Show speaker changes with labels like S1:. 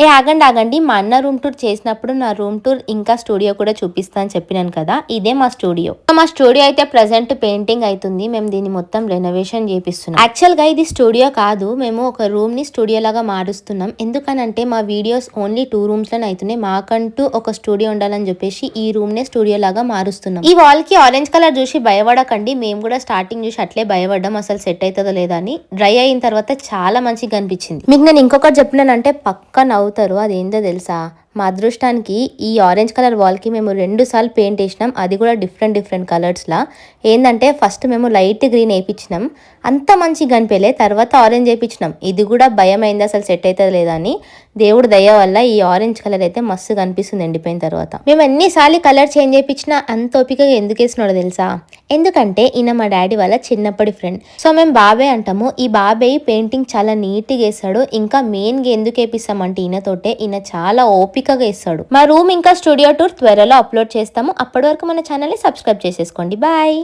S1: ఏ ఆగండి ఆగండి. మా అన్న రూమ్ టూర్ చేసినప్పుడు నా రూమ్ టూర్ ఇంకా స్టూడియో కూడా చూపిస్తా అని చెప్పినాను కదా. ఇదే మా స్టూడియో మా స్టూడియో అయితే ప్రజెంట్ పెయింటింగ్ అవుతుంది మేము దీన్ని మొత్తం రెనోవేషన్ చేపిస్తున్నాం. యాక్చువల్గా ఇది స్టూడియో కాదు. మేము ఒక రూమ్ని స్టూడియో లాగా మారుస్తున్నాం. ఎందుకనంటే మా వీడియోస్ ఓన్లీ టూ రూమ్స్లోనే అవుతున్నాయి మాకంటూ ఒక స్టూడియో ఉండాలని చెప్పేసి ఈ రూమ్ నే స్టూడియో లాగా మారుస్తున్నాం. ఈ వాల్కి ఆరెంజ్ కలర్ చూసి భయపడకండి. మేము కూడా స్టార్టింగ్ చూసి అట్లే భయపడ్డాం. అసలు సెట్ అవుతుందో లేదా అని. డ్రై అయిన తర్వాత చాలా మంచిగా అనిపించింది. మీకు నేను ఇంకొకటి చెప్పినానంటే పక్క నవ్వుతారు అదేందో తెలుసా? మా అదృష్టానికి ఈ ఆరెంజ్ కలర్ వాల్కి మేము రెండు సార్లు పెయింట్ వేసినాం. అది కూడా డిఫరెంట్ డిఫరెంట్ కలర్స్లా ఏంటంటే ఫస్ట్ మేము లైట్ గ్రీన్ వేయించినాం అంత మంచిగా కనిపించలే తర్వాత ఆరెంజ్ వేయించినాం ఇది కూడా భయం అయింది అసలు సెట్ అవుతుంది లేదా అని. దేవుడు దయ వల్ల ఈ ఆరెంజ్ కలర్ అయితే మస్తు కనిపిస్తుంది ఎండిపోయిన తర్వాత. మేము ఎన్నిసార్లు కలర్ చేంజ్ చేయించినా అంత ఓపికగా ఎందుకు వేసినాడో తెలుసా? ఎందుకంటే ఈయన మా డాడీ వాళ్ళ చిన్నప్పటి ఫ్రెండ్. సో మేము బాబాయ్ అంటాము. ఈ బాబాయ్ పెయింటింగ్ చాలా నీట్గా వేస్తాడు. ఇంకా మెయిన్గా ఎందుకు వేపిస్తామంటే ఈయనతోటే. ఈయన చాలా ఓపిక ఓపికగా ఇస్తాడు. మా రూమ్ ఇంకా స్టూడియో టూర్ త్వరలో అప్లోడ్ చేస్తాము. అప్పటి వరకు మన ఛానల్ని సబ్స్క్రైబ్ చేసేసుకోండి. బాయ్.